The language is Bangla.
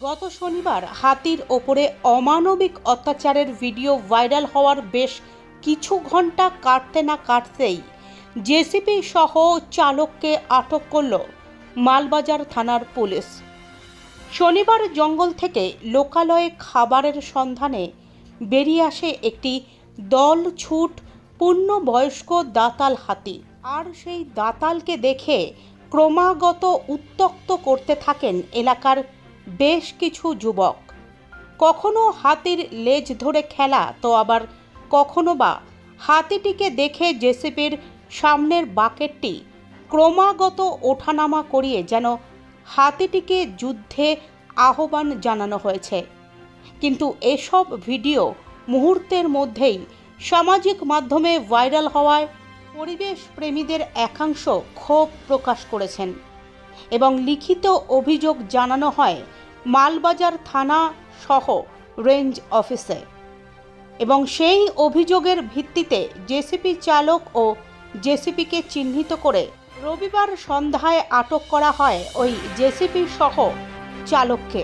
গত শনিবার হাতির ওপরে অমানবিক অত্যাচারের ভিডিও ভাইরাল হওয়ার বেশ কিছু ঘণ্টা কাটতে না কাটতেই জেসিপি সহ চালককে আটক করল মালবাজার থানার পুলিশ। শনিবার জঙ্গল থেকে লোকালয়ে খাবারের সন্ধানে বেরিয়ে আসে একটি দল ছুট পূর্ণবয়স্ক দাতাল হাতি। আর সেই দাতালকে দেখে ক্রমাগত উত্তক্ত করতে থাকেন এলাকার বেশ কিছু যুবক। কখনো হাতির লেজ ধরে খেলা, তো আবার কখনো বা হাতিটিকে দেখে জেসিপির সামনের বাকেটটি ক্রমাগত ওঠানামা করিয়ে যেন হাতিটিকে যুদ্ধে আহ্বান জানানো হয়েছে। কিন্তু এসব ভিডিও মুহূর্তের মধ্যেই সামাজিক মাধ্যমে ভাইরাল হওয়ায় পরিবেশ প্রেমীদের একাংশ ক্ষোভ প্রকাশ করেছেন। এবং লিখিত অভিযোগ জানানো হয় মালবাজার থানা সহ রেঞ্জ অফিসে। এবং সেই অভিযোগের ভিত্তিতে জেসিপি চালক ও জেসিপিকে চিহ্নিত করে রবিবার সন্ধ্যায় আটক করা হয় ওই জেসিপি সহ চালককে।